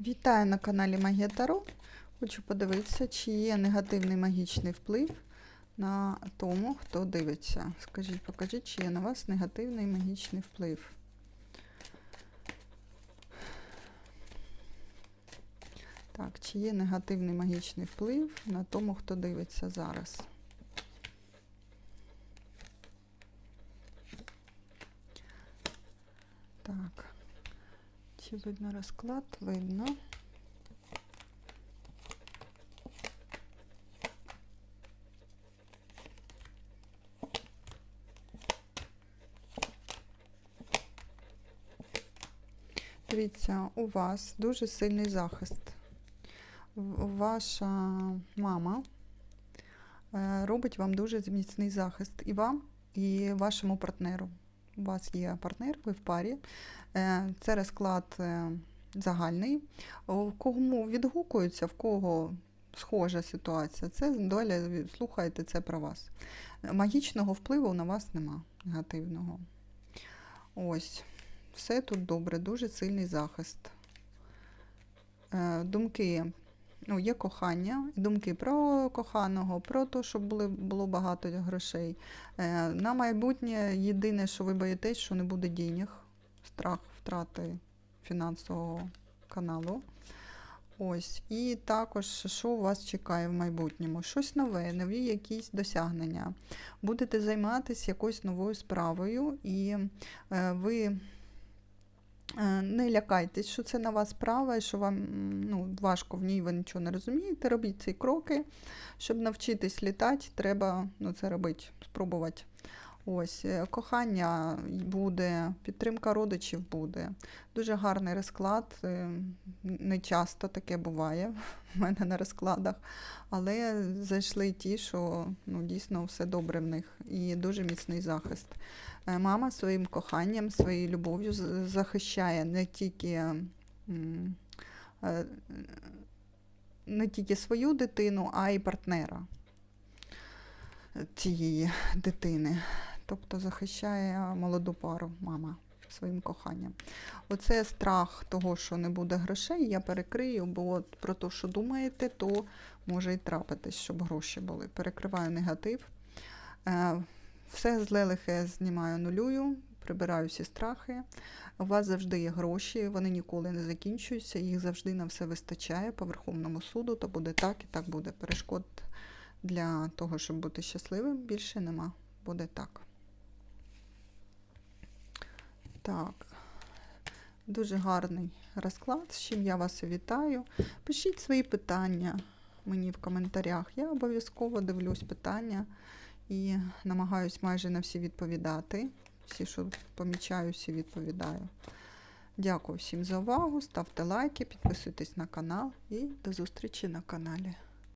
Вітаю на каналі Магія Таро. Хочу подивитися, чи є негативний магічний вплив на тому, хто дивиться. Скажіть, покажіть, чи є на вас негативний магічний вплив. Так, чи є негативний магічний вплив на тому, хто дивиться зараз? Так. Чи видно розклад? Видно. Дивіться, у вас дуже сильний захист. Ваша мама е, робить вам дуже міцний захист і вам, і вашому партнеру. У вас є партнер, ви в парі. Е, Це розклад е, загальний. У кому відгукується, в кого схожа ситуація, це доля, слухайте, це про вас. Магічного впливу на вас нема негативного. Ось, все тут добре, дуже сильний захист. Е, Думки, ну, є кохання, думки про коханого, про те, щоб були, було багато грошей. Е, На майбутнє єдине, що ви боїтесь, що не буде денег, страх втрати фінансового каналу. Ось. І також, що у вас чекає в майбутньому? Щось нове, нові якісь досягнення. Будете займатися якоюсь новою справою, і е, ви не лякайтесь, що це на вас справа, і що вам ну, важко в ній, ви нічого не розумієте. Робіть ці кроки. Щоб навчитись літати, треба ну, це робити, спробувати. Ось, е, кохання буде, підтримка родичів буде. Дуже гарний розклад. е, Не часто таке буває в мене на розкладах, але зайшли ті, що ну, дійсно все добре в них і дуже міцний захист. Е, Мама своїм коханням, своєю любов'ю захищає не тільки. Не тільки свою дитину, а й партнера цієї дитини. Тобто захищає молоду пару мама своїм коханням. Оце страх того, що не буде грошей, я перекрию, бо от про те, що думаєте, то може і трапитись, щоб гроші були. Перекриваю негатив. Е, Все зле лихе знімаю нулюю, прибираю всі страхи. У вас завжди є гроші, вони ніколи не закінчуються, їх завжди на все вистачає по Верховному суду, то буде так і так буде. Перешкод для того, щоб бути щасливим, більше нема. Буде так. Так. Дуже гарний розклад, з чим я вас вітаю. Пишіть свої питання мені в коментарях. Я обов'язково дивлюсь питання і намагаюсь майже на всі відповідати. Всі, що помічаю, всі відповідаю. Дякую всім за увагу. Ставте лайки, підписуйтесь на канал і до зустрічі на каналі.